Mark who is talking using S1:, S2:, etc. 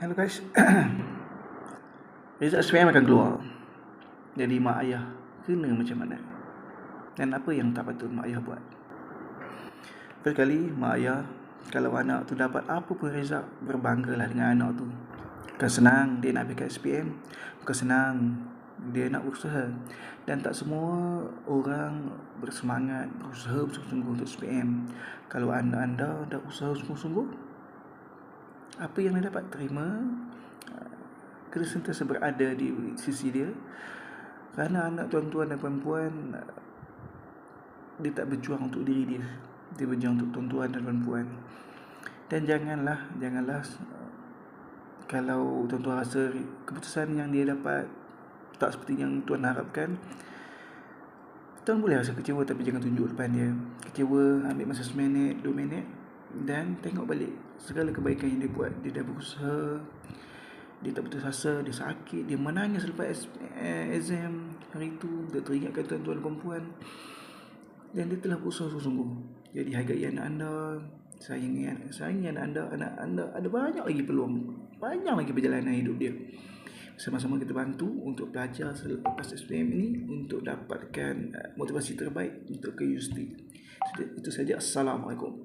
S1: Hello guys. Result SPM akan keluar. Jadi mak ayah Kena macam mana? Dan apa yang tak patut mak ayah buat? First kali mak ayah Kalau anak tu dapat apa pun result Berbanggalah dengan anak tu. Bukan senang dia nak pergi SPM Bukan senang dia nak berusaha. Dan tak semua orang bersemangat Berusaha bersungguh-sungguh untuk SPM Kalau anda-anda dah usaha sungguh-sungguh apa yang dia dapat terima kena sentiasa berada di sisi dia. Kerana anak tuan-tuan dan puan-puan dia tak berjuang untuk diri dia. Dia berjuang untuk tuan-tuan dan puan-puan. Dan janganlah janganlah kalau tuan-tuan rasa keputusan yang dia dapat tak seperti yang tuan harapkan tuan boleh rasa kecewa tapi jangan tunjuk depan dia. Kecewa ambil masa seminit dua minit dan tengok balik segala kebaikan yang dia buat dia dah berusaha dia tak putus asa dia sakit dia menangis selepas eh, exam hari itu dia teringatkan tuan-tuan dan perempuan dan dia telah berusaha sungguh-sungguh jadi hargai anak anda sayangi sayangi anak anda anak anda ada banyak lagi peluang banyak lagi perjalanan hidup dia sama-sama kita bantu untuk belajar selepas SPM ini untuk dapatkan eh, motivasi terbaik untuk ke UST. Itu saja. Assalamualaikum.